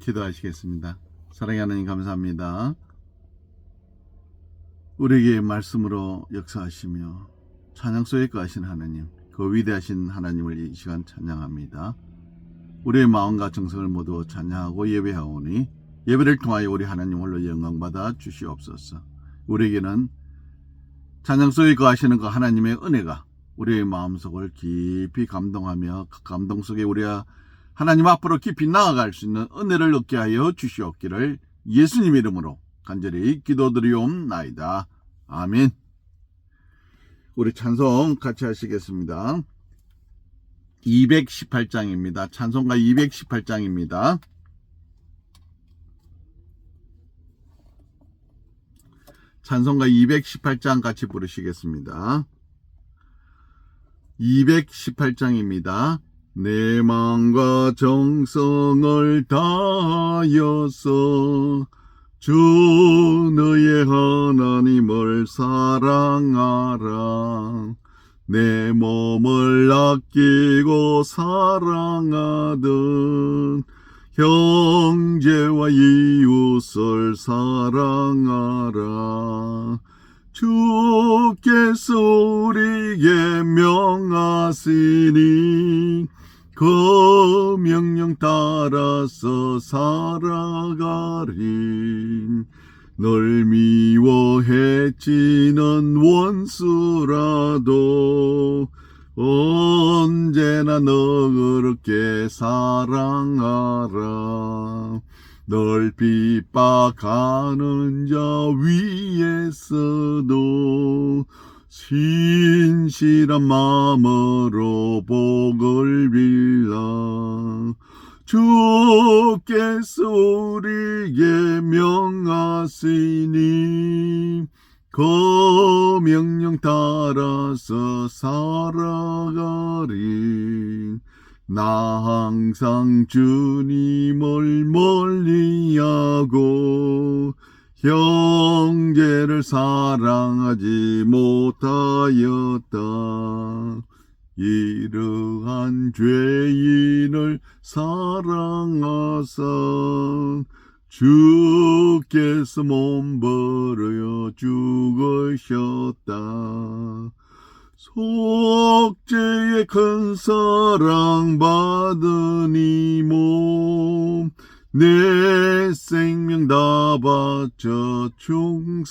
기도하시겠습니다. 사랑하는 하나님 감사합니다. 우리에게 말씀으로 역사하시며 찬양 속에 거하신 하나님, 그 위대하신 하나님을 이 시간 찬양합니다. 우리의 마음과 정성을 모두 찬양하고 예배하오니 예배를 통하여 우리 하나님 홀로 영광받아 주시옵소서. 우리에게는 찬양 속에 거하시는 그 하나님의 은혜가 우리의 마음속을 깊이 감동하며 그 감동 속에 우리가 하나님 앞으로 깊이 나아갈 수 있는 은혜를 얻게 하여 주시옵기를 예수님 이름으로 간절히 기도드리옵나이다. 아멘. 우리 찬송 같이 하시겠습니다. 218장입니다. 찬송가 218장입니다. 찬송가 218장 같이 부르시겠습니다. 218장입니다. 내 마음과 정성을 다하여서 주 너의 하나님을 사랑하라. 내 몸을 아끼고 사랑하던 형제와 이웃을 사랑하라. 주께서 우리에게 명하시니 그 명령 따라서 살아가리. 널 미워해지는 원수라도 언제나 너 그렇게 사랑하라. 널 핍박하는 자 위에서도 신실한 마음으로 복을 빌라. 주께서 우리에게 명하시니 그 명령 따라서 살아가리. 나 항상 주님을 멀리하고 형제를 사랑하지 못하였다. 이러한 죄인을 사랑하사 주께서 몸버려 죽으셨다. 속죄의 큰 사랑 받으니 몸, 내 생명 다 바쳐 충성하리.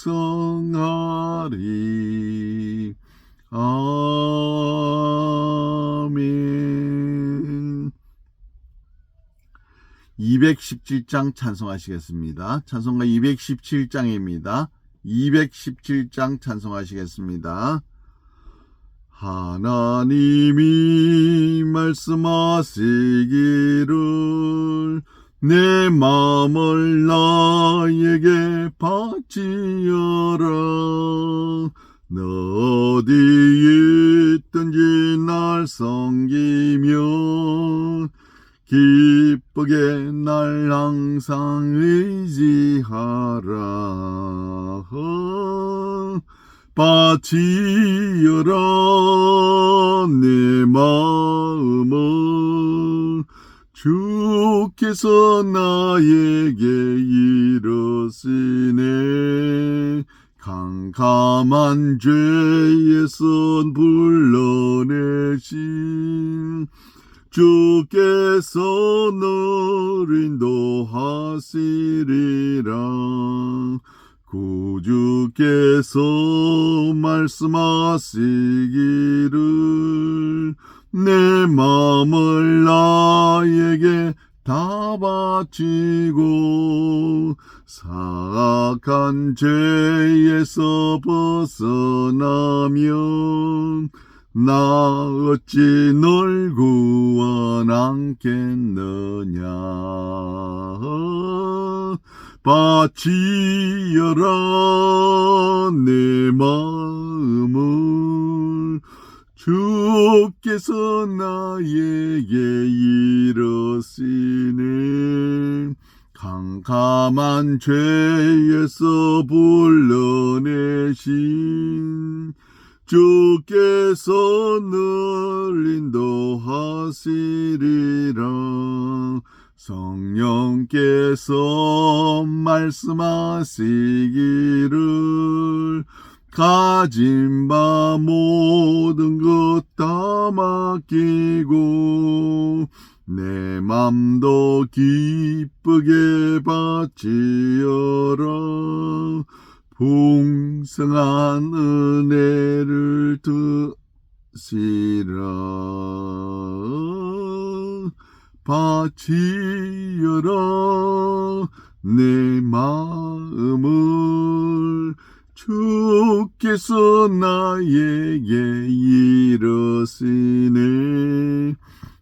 아멘. 217장 찬송하시겠습니다. 찬송가 217장입니다. 217장 찬송하시겠습니다. 하나님이 말씀하시기를 내 마음을 나에게 바치어라. 너 어디 캄캄한 죄에서 불러내신 주께서 너를 인도하시리라. 구주께서 말씀하시기를 내 마음을 나에게 다 바치고 사악한 죄에서 벗어나면 나 어찌 널 구원하겠느냐? 바치어라 내 마음을 주께서 나에게 이르시네 캄캄한 죄에서 불러내신 주께서 늘 인도하시리라. 성령께서 말씀하시기를 가진 바 모든 것 다 맡기고 내 맘도 기쁘게 바치어라. 풍성한 은혜를 드시라. 바치어라. 내 마음을 주께서 나에게 이르시네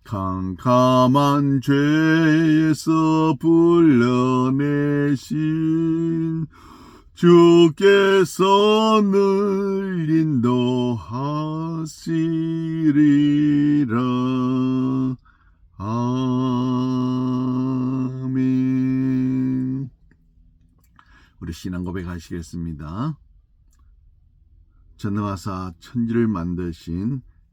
캄캄한 죄에서 불러내신 주께서 늘 인도하시리라 아멘 우리 신앙 고백 하시겠습니다. 전능하사 천지를 만드신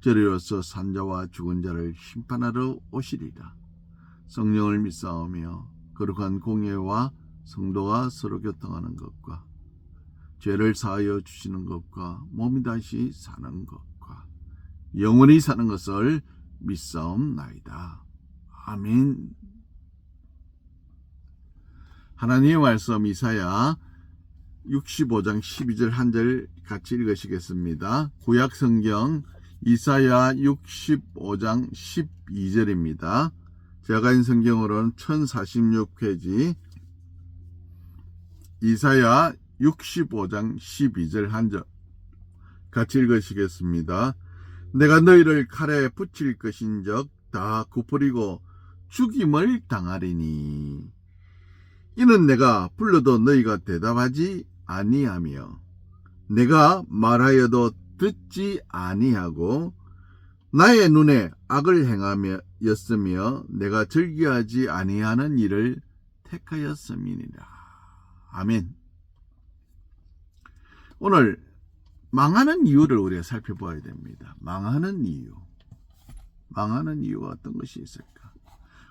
저리로서 산자와 죽은 자를 심판하러 오시리라. 성령을 믿사오며 거룩한 공예와 성도가 서로 교통하는 것과 죄를 사하여 주시는 것과 몸이 다시 사는 것과 영원히 사는 것을 믿사옵나이다. 아멘. 하나님의 말씀 이사야 65장 12절 한 절 같이 읽으시겠습니다. 구약 성경 이사야 65장 12절입니다. 제가 가진 성경으로는 1046페이지 이사야 65장 12절 한절 같이 읽으시겠습니다. 내가 너희를 칼에 붙일 것인적 다 굽어리고 죽임을 당하리니 이는 내가 불러도 너희가 대답하지 아니하며 내가 말하여도 듣지 아니하고 나의 눈에 악을 행하며 였으며 내가 즐겨하지 아니하는 일을 택하였음이니라. 아멘. 오늘 망하는 이유를 우리가 살펴봐야 됩니다. 망하는 이유. 망하는 이유가 어떤 것이 있을까?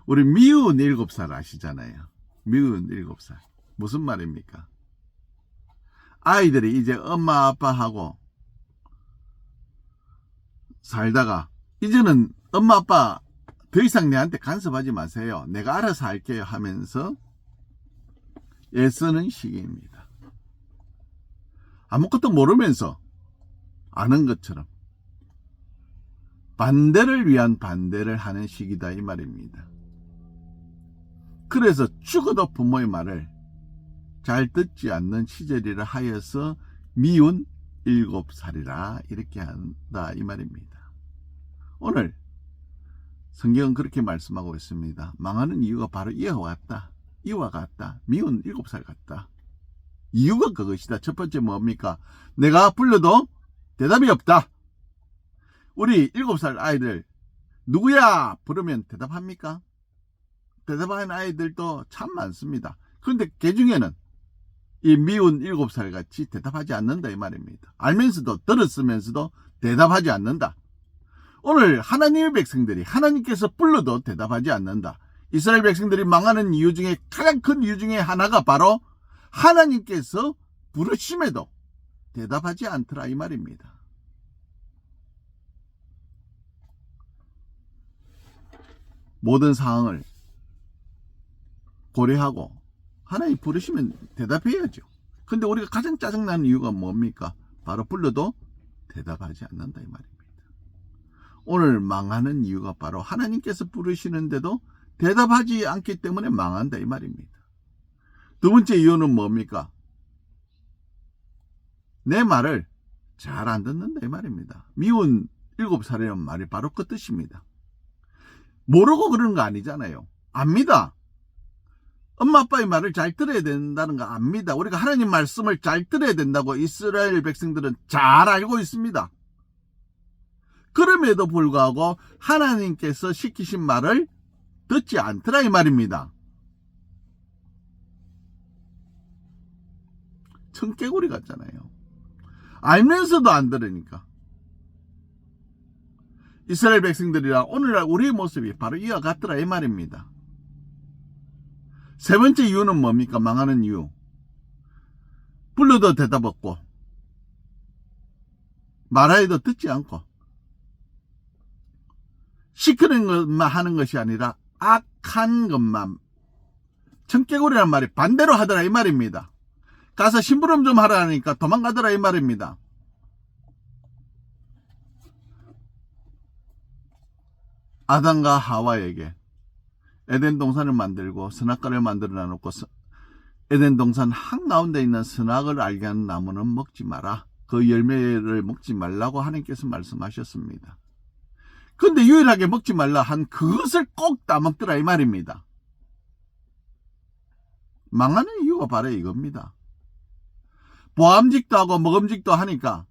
우리 미운 일곱 살 아시잖아요. 미운 일곱 살. 무슨 말입니까? 아이들이 이제 엄마 아빠하고 살다가 이제는 엄마 아빠 더 이상 내한테 간섭하지 마세요. 내가 알아서 할게요 하면서 애쓰는 시기입니다. 아무것도 모르면서 아는 것처럼 반대를 위한 반대를 하는 시기다 이 말입니다. 그래서 죽어도 부모의 말을 잘 듣지 않는 시절이라 하여서 미운 일곱 살이라 이렇게 한다 이 말입니다. 오늘 성경은 그렇게 말씀하고 있습니다. 망하는 이유가 바로 이와 같다. 이와 같다. 미운 일곱 살 같다. 이유가 그것이다. 첫 번째 뭡니까? 내가 불러도 대답이 없다. 우리 일곱 살 아이들 누구야 부르면 대답합니까? 대답하는 아이들도 참 많습니다. 그런데 그 중에는 이 미운 일곱 살 같이 대답하지 않는다 이 말입니다. 알면서도 들었으면서도 대답하지 않는다. 오늘 하나님의 백성들이 하나님께서 불러도 대답하지 않는다. 이스라엘 백성들이 망하는 이유 중에 가장 큰 이유 중에 하나가 바로 하나님께서 부르심에도 대답하지 않더라 이 말입니다. 모든 상황을 고려하고 하나님 부르시면 대답해야죠. 근데 우리가 가장 짜증나는 이유가 뭡니까? 바로 불러도 대답하지 않는다 이 말입니다. 오늘 망하는 이유가 바로 하나님께서 부르시는데도 대답하지 않기 때문에 망한다 이 말입니다. 두 번째 이유는 뭡니까? 내 말을 잘 안 듣는다 이 말입니다. 미운 일곱 살이라는 말이 바로 그 뜻입니다. 모르고 그러는 거 아니잖아요. 압니다. 엄마 아빠의 말을 잘 들어야 된다는 거 압니다. 우리가 하나님 말씀을 잘 들어야 된다고 이스라엘 백성들은 잘 알고 있습니다. 그럼에도 불구하고 하나님께서 시키신 말을 듣지 않더라 이 말입니다. 청개구리 같잖아요. 알면서도 안 들으니까. 이스라엘 백성들이랑 오늘날 우리의 모습이 바로 이와 같더라 이 말입니다. 세 번째 이유는 뭡니까? 망하는 이유. 불러도 대답 없고, 말하여도 듣지 않고, 시키는 것만 하는 것이 아니라 악한 것만. 청개구리란 말이 반대로 하더라 이 말입니다. 가서 심부름 좀 하라니까 도망가더라 이 말입니다. 아담과 하와에게 에덴 동산을 만들고 선악과를 만들어 놔놓고 서- 에덴 동산 한가운데 있는 선악을 알게 하는 나무는 먹지 마라. 그 열매를 먹지 말라고 하나님께서 말씀하셨습니다. 근데 유일하게 먹지 말라 한 그것을 꼭 따먹더라 이 말입니다. 망하는 이유가 바로 이겁니다. 보암직도 하고 먹음직도 하니까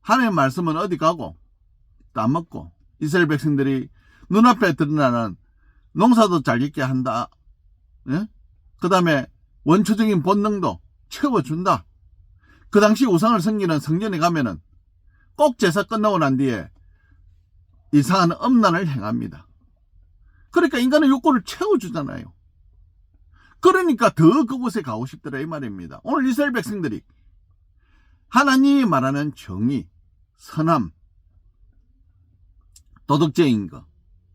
하나님의 말씀은 어디 가고 따먹고 이스라엘 백성들이 눈앞에 드러나는 농사도 잘 짓게 한다. 그 다음에 원초적인 본능도 채워준다. 그 당시 우상을 섬기는 성전에 가면은 꼭 제사 끝나고 난 뒤에 이상한 엄난을 행합니다. 그러니까 인간의 욕구를 채워주잖아요. 그러니까 더 그곳에 가고 싶더라 이 말입니다. 오늘 이스라엘 백성들이 하나님이 말하는 정의, 선함, 도덕적인 거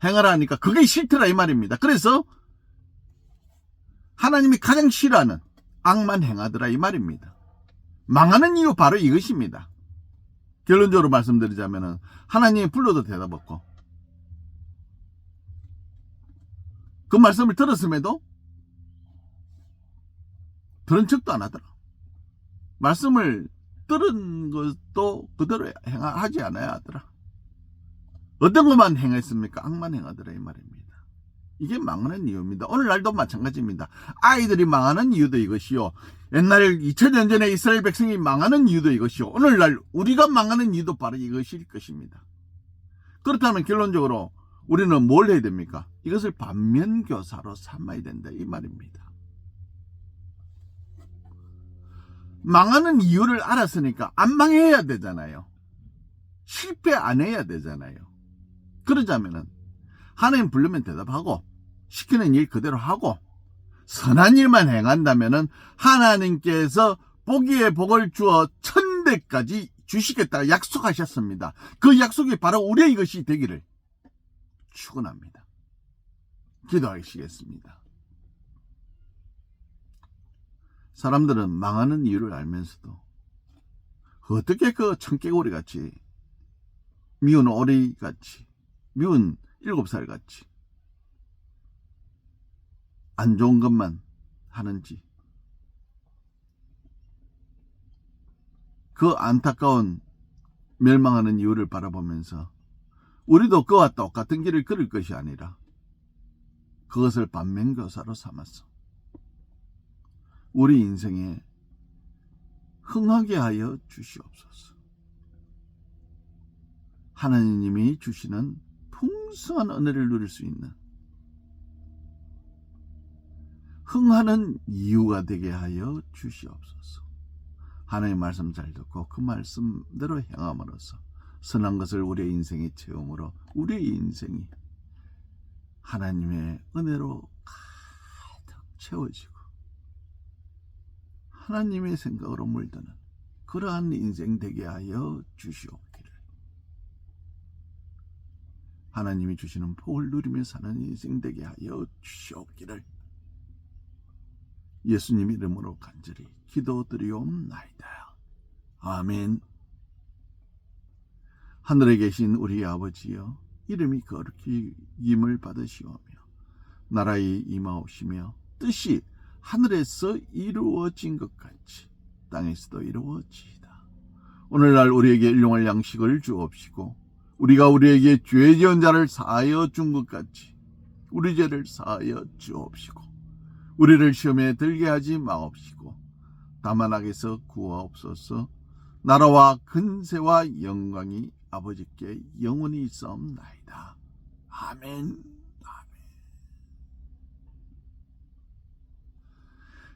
행하라 하니까 그게 싫더라 이 말입니다. 그래서 하나님이 가장 싫어하는 악만 행하더라 이 말입니다. 망하는 이유 바로 이것입니다. 결론적으로 말씀드리자면은 하나님이 불러도 대답 없고 그 말씀을 들었음에도 들은 척도 안 하더라. 말씀을 들은 것도 그대로 행하지 않아야 하더라. 어떤 것만 행했습니까? 악만 행하더라 이 말입니다. 이게 망하는 이유입니다. 오늘날도 마찬가지입니다. 아이들이 망하는 이유도 이것이요. 옛날 2000년 전에 이스라엘 백성이 망하는 이유도 이것이요. 오늘날 우리가 망하는 이유도 바로 이것일 것입니다. 그렇다면 결론적으로 우리는 뭘 해야 됩니까? 이것을 반면교사로 삼아야 된다 이 말입니다. 망하는 이유를 알았으니까 안 망해야 되잖아요. 실패 안 해야 되잖아요. 그러자면은 하나님 부르면 대답하고 시키는 일 그대로 하고 선한 일만 행한다면은 하나님께서 보기에 복을 주어 천대까지 주시겠다 약속하셨습니다. 그 약속이 바로 우리의 것이 되기를 축원합니다. 기도하시겠습니다. 사람들은 망하는 이유를 알면서도 어떻게 그 청개구리 같이 미운 오리 같이 미운 일곱 살 같이 안 좋은 것만 하는지 그 안타까운 멸망하는 이유를 바라보면서 우리도 그와 똑같은 길을 걸을 것이 아니라 그것을 반면교사로 삼았어. 우리 인생에 흥하게 하여 주시옵소서. 하나님이 주시는 풍성한 은혜를 누릴 수 있는 흥하는 이유가 되게 하여 주시옵소서. 하나님의 말씀 잘 듣고 그 말씀대로 행함으로써 선한 것을 우리의 인생에 체험으로 우리의 인생이 하나님의 은혜로 가득 채워지고 하나님의 생각으로 물드는 그러한 인생 되게 하여 주시옵기를 하나님이 주시는 복을 누리며 사는 인생 되게 하여 주시옵기를 예수님 이름으로 간절히 기도드리옵나이다. 아멘. 하늘에 계신 우리 아버지여 이름이 거룩히 임을 받으시오며 나라의 임하옵시며 뜻이 하늘에서 이루어진 것 같이 땅에서도 이루어지이다. 오늘날 우리에게 일용할 양식을 주옵시고 우리가 우리에게 죄 지은 자를 사하여 준 것 같이 우리 죄를 사하여 주옵시고 우리를 시험에 들게 하지 마옵시고 다만 악에서 구하옵소서 나라와 근세와 영광이 아버지께 영원히 있사옵나이다. 아멘. 아멘.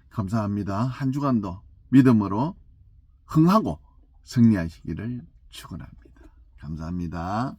감사합니다. 한 주간도 믿음으로 흥하고 승리하시기를 축원합니다. 감사합니다.